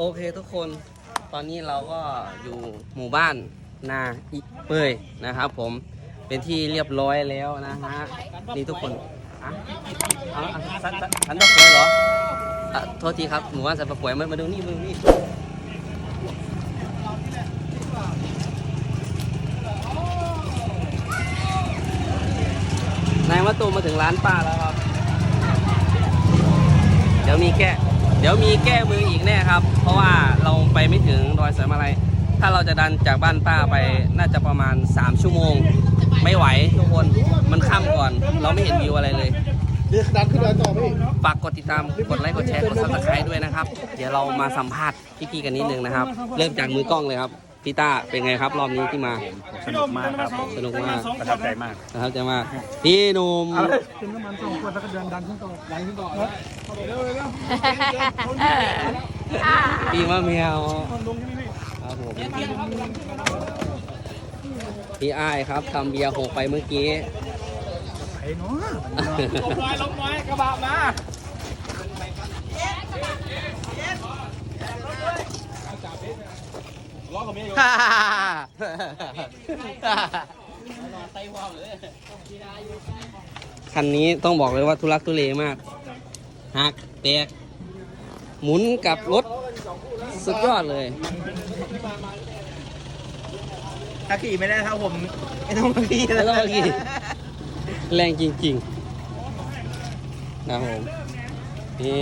โอเคทุกคนตอนนี้เราก็อยู่หมู่บ้านนาอิเปยนะครับผมเป็นที่เรียบร้อยแล้วนะฮะนี่ทุกคนอะเอาเอาสันสันสันตะป่วยเหรออะโทษทีครับหมู่บ้านสันตะป่วยมามาดูนี่มาดูนี่นายมาตูมมาถึงร้านป้าแล้วครับ เดี๋ยวมีแก้ เดี๋ยวมีแก้มืออีกแน่ครับ เพราะว่าเราไปไม่ถึงดอยสายมาลัยถ้าเราจะดันจากบ้านป้าไปน่าจะประมาณ 3 ชั่วโมง ไม่ไหวทุกคนมันค่ำก่อน เราไม่เห็นวิวอะไรเลยเดี๋ยวดันขึ้นดอยต่อพี่ฝากกดติดตามกดไลค์กดแชร์กดซับสไครต์ด้วยนะครับ เดี๋ยวเรามาสัมภาษณ์พี่ๆกันนิดนึงนะครับ เริ่มจากมือกล้องเลยครับ พี่ต้าเป็นไงครับรอบนี้ที่มา สนุกมากครับผมสนุกมาก ประทับใจมากนะครับจะมาพี่หนุ่มกินน้ำมันสองขวดแล้วก็เดินดันขึ้นต่อดันขึ้นต่อนะเร็วเร็วเร็วพี่มะเมียวครับผมพี่อ้ายครับทำเบียร์หกไปเมื่อกี้ไอ้เนาะลงน้อยลงน้อยกระบะมา คันนี้ต้องบอกเลยว่าทุลักทุเลมากหักแตกหมุนกับรถสุดยอดเลยถ้าขี่ไม่ได้เท่าผมไม่ต้องมาขี่แล้วก็เมื่อกี้แรงจริงๆนะครับผมนี่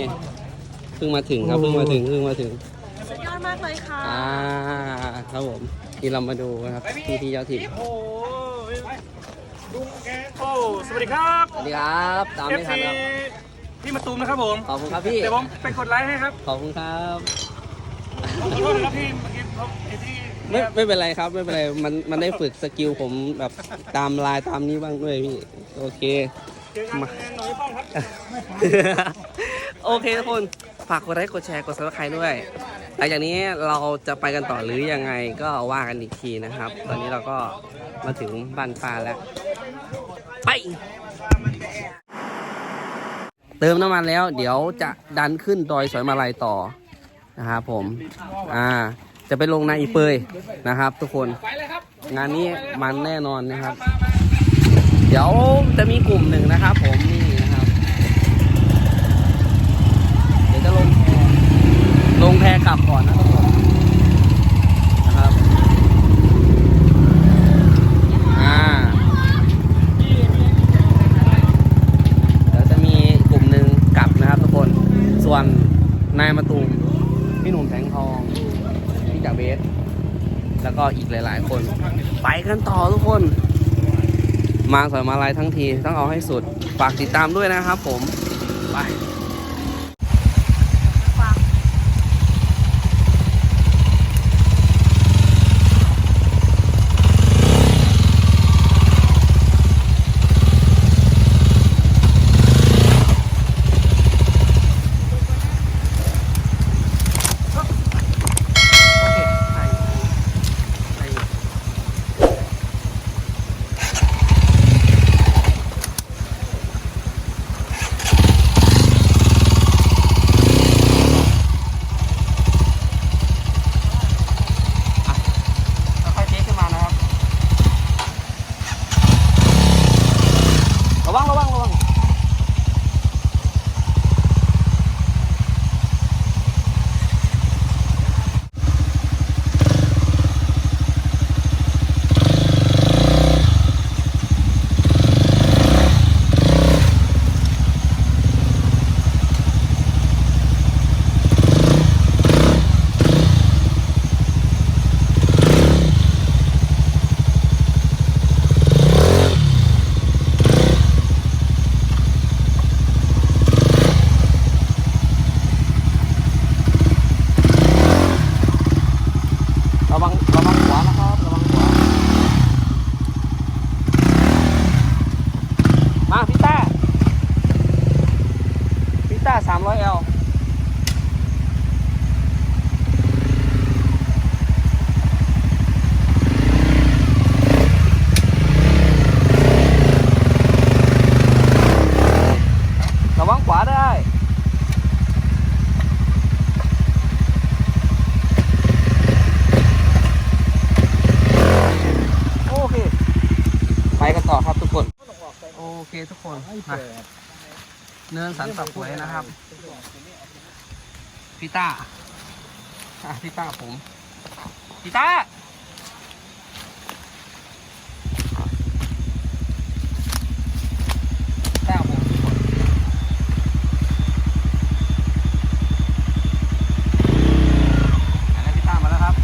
เพิ่งมาถึงครับเพิ่งมาถึงเพิ่งมาถึงสุดยอด มากเลยค่ะอ่าครับผมที่เรามาดูนะครับที่ที่เจ้าถิ่นโอ้ยลุงแกโอ้สวัสดีครับสวัสดีครับ ตามเอฟไม่ทันซีครับพี่มาตูมนะครับผมขอบคุณครับพี่เดี๋ยวผมไปกดไลค์ให้ครับขอบคุณครับขอโทษนะครับพี่เมื่อกี้ผมไอ้ที่ไม่ไม่เป็นไรครับไม่เป็นไรมันมันได้ฝึกสกิลผมแบบตามลายตามนี้บ้างด้วยพี่โอเคเจอกันหน่อยป้องครับโอเคทุกคนฝากกดไลค์กดแชร์กดซับสไครต์ด้วย หลังจากนี้เราจะไปกันต่อหรือยังไงก็ว่ากันอีกทีนะครับ ตอนนี้เราก็มาถึงบ้านฟ้าแล้ว ไป เติมน้ำมันแล้ว เดี๋ยวจะดันขึ้นดอยสอยมาลัยต่อนะครับผม อ่า จะไปลงในอีเปยนะครับ ทุกคน งานนี้มันแน่นอนนะครับ เดี๋ยวจะมีกลุ่มหนึ่งนะครับ ผมนี่นะครับ เดี๋ยวจะลงแพ ลงแพกลับก่อนนะทุกคนนะครับอ่าเดี๋ยวจะมีกลุ่มหนึ่งกลับนะครับทุกคน ส่วนนายมาตูมพี่หนุ่มแสงทองพี่จากเบส แล้วก็อีกหลายๆ คน ไปกันต่อทุกคน มาสอยมาลายทั้งทีต้องเอาให้สุด ฝากติดตามด้วยนะครับผม ไป ต้าสามร้อยเอลระวังขวาได้โอเคไปกันต่อครับทุกคน โอเคทุกคนมา เนินสันปักหวยนะครับ พี่ต้าอะพี่ต้าผม พี่ต้าต้าผมทุกคนอะพี่ต้ามาแล้วครับ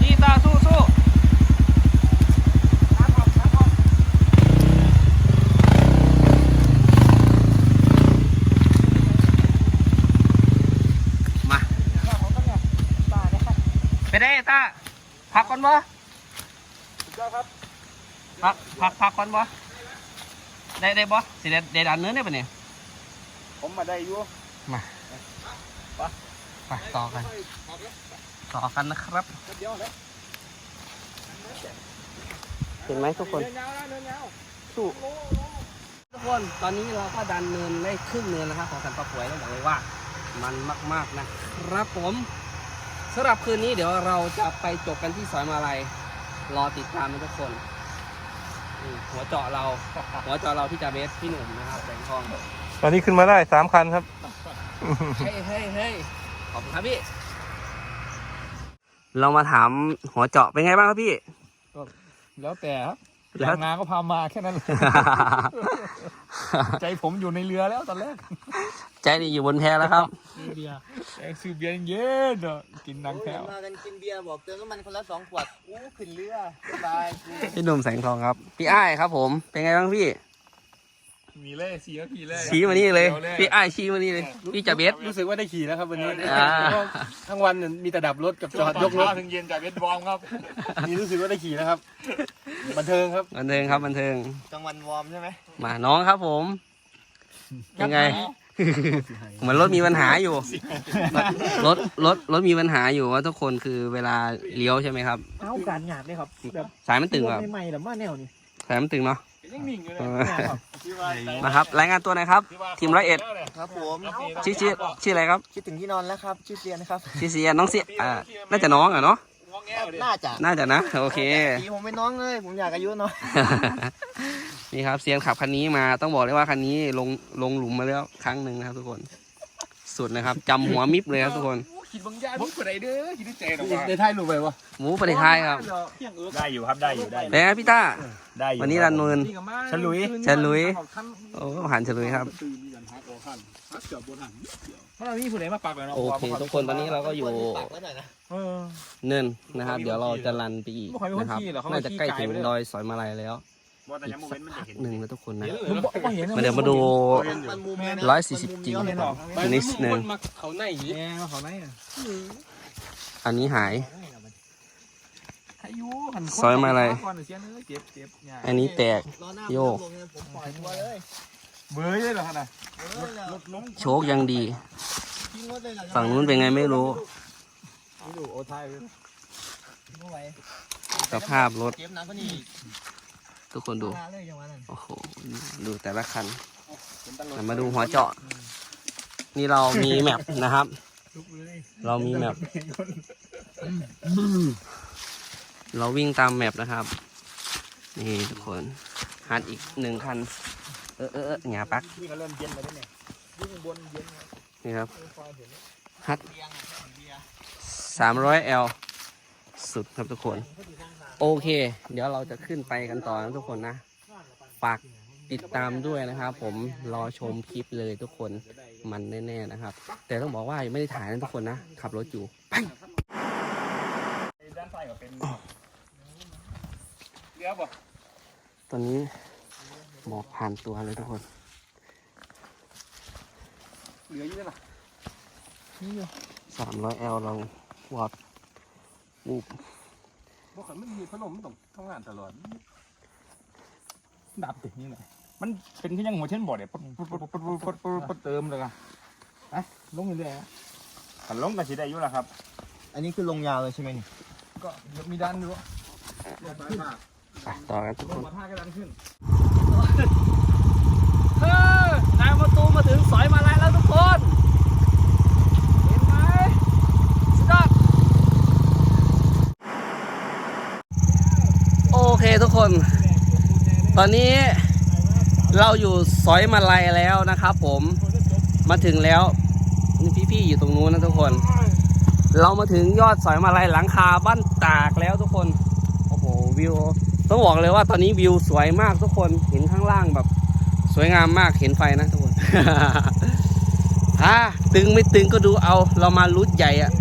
พี่ต้าสู้สู้ มา ไปได้ตาพักก่อนบ่พักพักพักก่อนบ่ได้ได้บ่สิได้ได้ดันเนื้อได้ปะเนี่ยผมมาได้อยู่มาไปต่อกันต่อกันนะครับเดียวเลยเห็นไหมทุกคนเดินยาวนะเดินยาวสู้ทุกคนตอนนี้เราก็ดันเนินได้ครึ่งเนินนะครับ ของสันปะป่วยต้องบอกเลยว่า มันมากๆนะครับผม สำหรับคืนนี้เดี๋ยวเราจะไปจบกันที่สอยมาลัย รอติดตามนะทุกคนอืมหัวเจาะเรา หัวเจาะเราพี่จาเบสพี่หนุ่มนะครับแสงทองตอนนี้ขึ้นมาได้สามคันครับ เฮ้ยเฮ้ยเฮ้ยขอบคุณครับพี่ เรามาถามหัวเจาะเป็นไงบ้างครับพี่ แล้วแต่ครับ แล้วทางนาก็พามาแค่นั้นแหละใจผมอยู่ในเรือแล้วตอนแรก ใจนี่อยู่บนแพแล้วครับเบียร์แอกซื้อเบียร์เย็นๆเนอะกินนังแถวมากันกินเบียร์บอกเติมน้ำมันคนละสองขวดอู้ขึ้นเรือสบายพี่หนุ่มแสงทองครับ พี่อ้ายครับผม เป็นไงบ้างพี่ มีเล่สีก็ขี่เล่ชี้มานี่เลยดี๋วพี่อ้ายชี้มานี่เลยพี่จาเบส รู้สึกว่าได้ขี่แล้วครับวันนี้อ่าทั้งวันเนี่ยมีแต่ดับรถกับจอดยกรถเช้าถึงเย็นจากเวทบอร์มครับ นี่รู้สึกว่าได้ขี่แล้วครับ บันเทิงครับ บันเทิงครับบันเทิงกลางวันวอร์มใช่ไหมมาน้องครับผมเป็นไง เหมือนรถมีปัญหาอยู่รถรถรถมีปัญหาอยู่ว่าทุกคนคือเวลาเลี้ยวใช่ไหมครับ เอาการหยาบเลยครับแบบสายมันตึงครับใหม่ๆแบบว่าแนวนี้สายมันตึงเนาะ ยังนิ่งอยู่เลเอยอที่ว่านะครับ รายงานตัวหน่อยครับ ทีมร้อยเอ็ดครับผมชื่อชื่อชื่ออะไรครับ คิดถึงที่นอนแล้วครับ ชื่อเซียนครับ ชื่อเสียน้องเสียอ่าน่าจะน้องอะเนาะงองแงวดิน่าจะน่าจะนะ โอเคปีผมเป็นน้องเลย ผมอยากอายุน้อยนี่ครับเซียนขับคันนี้มาต้องบอกเลยว่าคันนี้ลงลงหลุมมาแล้วครั้งหนึ่งนะครับ ทุกคน สุดนะครับจำหัวมิบเลยครับทุกคน คิดบางอย่างมึงคนไหนเด้อคิดได้ใจหรอกว่าได้ถ่ายรูปไปวะหมูประเทศไทยครับได้อยู่ครับได้อยู่ได้อยู่เป็นไงพี่ต้า ได้อยู่วันนี้รันนูนฉลุย ฉลุย โอ้ผ่านเฉลยครับ เพราะเรามีผู้ใดมาปากเลยเนาะโอเค ทุกคนตอนนี้เราก็อยู่ฝากไว้หน่อยนะเออ เนินนะครับ เดี๋ยวเราจะรันไปอีกไม่ค่อยมีคนนะครับขี่หรอกเขาน่าจะใกล้ถึงขี่ไกลไปเลยดอยสอยมาลัยแล้ว ว่าแต่ยักพันหนึ่งนะทุกคนนะมาเดี๋ยวมาดูร้อยสี่สิบจริงนนิดหนเขาอันนี้หายซอยมาอะไร อันนี้แตกโยกเบยเลยเหรอฮะโชคยังดี ฝั่งนู้นเป็นไงไม่รู้สภาพรถ ทุกคนดูมาเลยจังหวะนั้นโอ้โห ดูแต่ละคัน มาดูหัวเจาะ นี่เรามีแมปนะครับ เรามีแมป เราวิ่งตามแมปนะครับ นี่ทุกคนหัดอีกหนึ่งคัน เออเออเออหงาปัก นี่ก็เริ่มเย็นแล้วเนี่ยยิ่งบนเย็นนี่ครับฮัดสามร้อยเอล สุดครับทุกคน โอเค เดี๋ยวเราจะขึ้นไปกันต่อนะทุกคนนะ ฝากติดตามด้วยนะครับผมรอชมคลิปเลยทุกคนมันแน่ๆนะครับ แต่ต้องบอกว่ายังไม่ได้ถ่ายนะทุกคนนะ ขับรถอยู่ไปด้านซ้ายก็เป็นเดี๋ยวบอกตอนนี้หมอกผ่านตัวเลยทุกคน เหลืออยู่ได้ปะสามร้อยเอลเราวอด รูปบอกกันมันมีพัดลมมันต้องทำงานตลอด ดับตินี่แหละมันเป็นที่ยังหัวเช่นบ่อเนี่ยปุ๊บปุ๊บปุ๊บปุ๊บปุ๊บปุ๊บปุ๊บเติมเลยอะอะลงเรื่ลยๆอะขันลงกับสีได้อยู่และครับ อันนี้คือลงยาวเลยใช่ไหมนี่ก็มีดันอยู่ลงาท่าไปต่อกันทุกคงนมาท่ากันขึ้นเฮ้ยนายระตูมาถึงสอยมาลัแล้วทุกคน เคทุกคน ตอนนี้เราอยู่ซอยมาลัยแล้วนะครับผมมาถึงแล้วนี่พี่ๆอยู่ตรงนู้นนะทุกคน เรามาถึงยอดสอยมาลัยหลังคาบ้านตากแล้วทุกคนโอ้โหวิวต้องบอกเลยว่าตอนนี้วิวสวยมากทุกคนเห็นข้างล่างแบบ สวยงามมากเห็นไฟนะทุกคนอ่าตึงไม่ตึงก็ดูเอา เรามารุดใหญ่อะ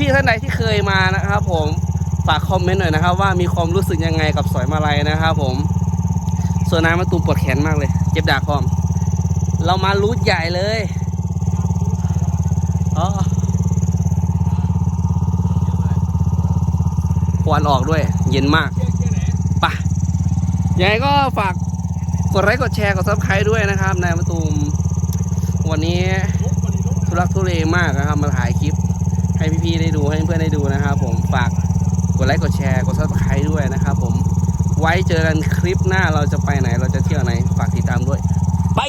พี่ๆท่านใดที่เคยมานะครับผม ฝากคอมเมนต์หน่อยนะครับ ว่ามีความรู้สึกยังไงกับสอยมาลัยนะครับผม ส่วนน้ำมาตูมปวดแขนมากเลย เจ็บดาคอม เรามารูดใหญ่เลยอ๋อควันออกด้วย เย็นมากปะยังไงก็ฝากกดไลค์กดแชร์กดซับสไครต์ด้วยนะครับนายมาตูมวันนี้ทุรักทุเลมากนะครับ มาถ่ายคลิปให้พี่ๆได้ดูให้เพื่อนๆได้ดูนะครับ ผมฝาก กดไลค์กดแชร์กดซับสไครต์ด้วยนะครับผมไว้เจอกันคลิปหน้าเราจะไปไหนเราจะเที่ยวไหนฝากติดตามด้วย ไป